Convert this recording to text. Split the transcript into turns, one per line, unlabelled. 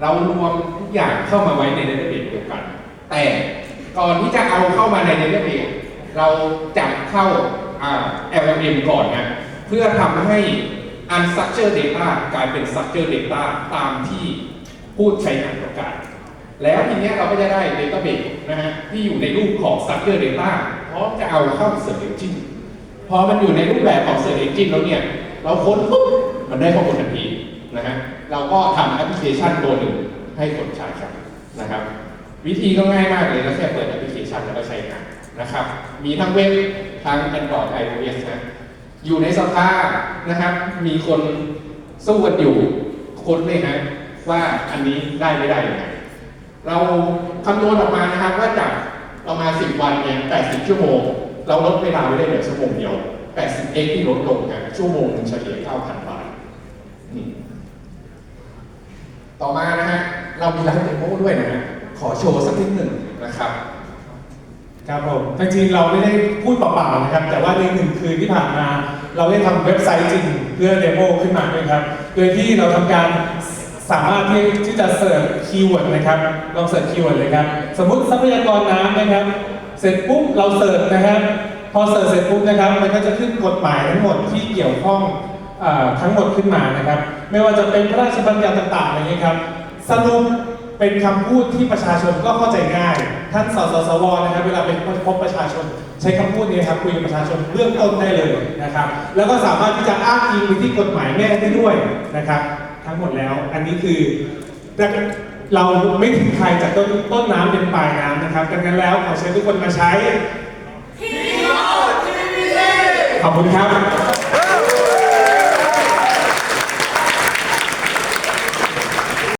เรารวมทุกอย่างเข้ามาไว้ใน database เดียวกัน แต่ก่อนที่จะเอาเข้ามาใน database เราจับเข้าอ่า LLM ก่อนนะเพื่อทำให้ unstructured data กลายเป็น structured data ตามที่ผู้ใช้งานต้องการ แล้วทีนี้เราก็จะได้ database นะฮะที่อยู่ในรูปของ structured data พร้อมจะเอาเข้า search engine พอมันอยู่ในรูปแบบของ search engine แล้วเนี่ย เราค้นปุ๊บมันได้ข้อมูลทันที นะฮะเราก็ทำแอปพลิเคชันตัวหนึ่งให้คนใช้ครับนะครับ วิธีก็ง่ายมากเลยก็แค่เปิดแอปพลิเคชันแล้วก็ใช้งานนะครับ มีทั้งเว็บทั้ง Android iOS นะอยู่ในสภานะครับ มีคนสู้กันอยู่ค้นเลยนะว่าอันนี้ได้ไม่ได้ยังไงเราคำนวณออกมานะครับว่าจากประมาณ 10 วันเนี่ย80 ชั่วโมง เราลดเวลาไว้ได้เหลือชั่วโมงเดียว 80 x ที่ลดลงนะชั่วโมงนึงเฉลี่ย9,000บาทนี่ ต่อมานะฮะเรามีไลฟ์เดโมด้วยนะฮะขอโชว์สักนิดหนึ่งนะครับ
ครับผมจริงๆเราไม่ได้พูดเปล่าๆนะครับ แต่ว่าในหนึ่งคืนที่ผ่านมา เราได้ทำเว็บไซต์จริงเพื่อเดโมขึ้นมาด้วยครับ โดยที่เราทำการสามารถที่ที่จะเสิร์ชคีย์เวิร์ดนะครับ ลองเสิร์ชคีย์เวิร์ดเลยครับ สมมติทรัพยากรน้ำนะครับ เสร็จปุ๊บเราเสิร์ชนะครับ พอเสิร์ชเสร็จปุ๊บนะครับ มันก็จะขึ้นกฎหมายทั้งหมดที่เกี่ยวข้อง ทั้งหมดขึ้นมานะครับ ไม่ว่าจะเป็นพระราชบัญญัติต่างๆอะไรอย่างเงี้ยครับสรุปเป็นคำพูดที่ประชาชนก็เข้าใจง่าย ท่านสสสวนะครับ เวลาเป็นพบประชาชน ใช้คำพูดนี้ครับคุยกับประชาชนเรื่องต้นได้เลยนะครับ แล้วก็สามารถที่จะอ้างอิงไปที่กฎหมายแม่ได้ด้วยนะครับ ทั้งหมดแล้วอันนี้คือเราไม่ถึงใครจากต้นต้นน้ำเป็นปลายน้ำนะครับดังนั้นแล้วขอเชิญทุกคนมาใช้ขอบคุณครับ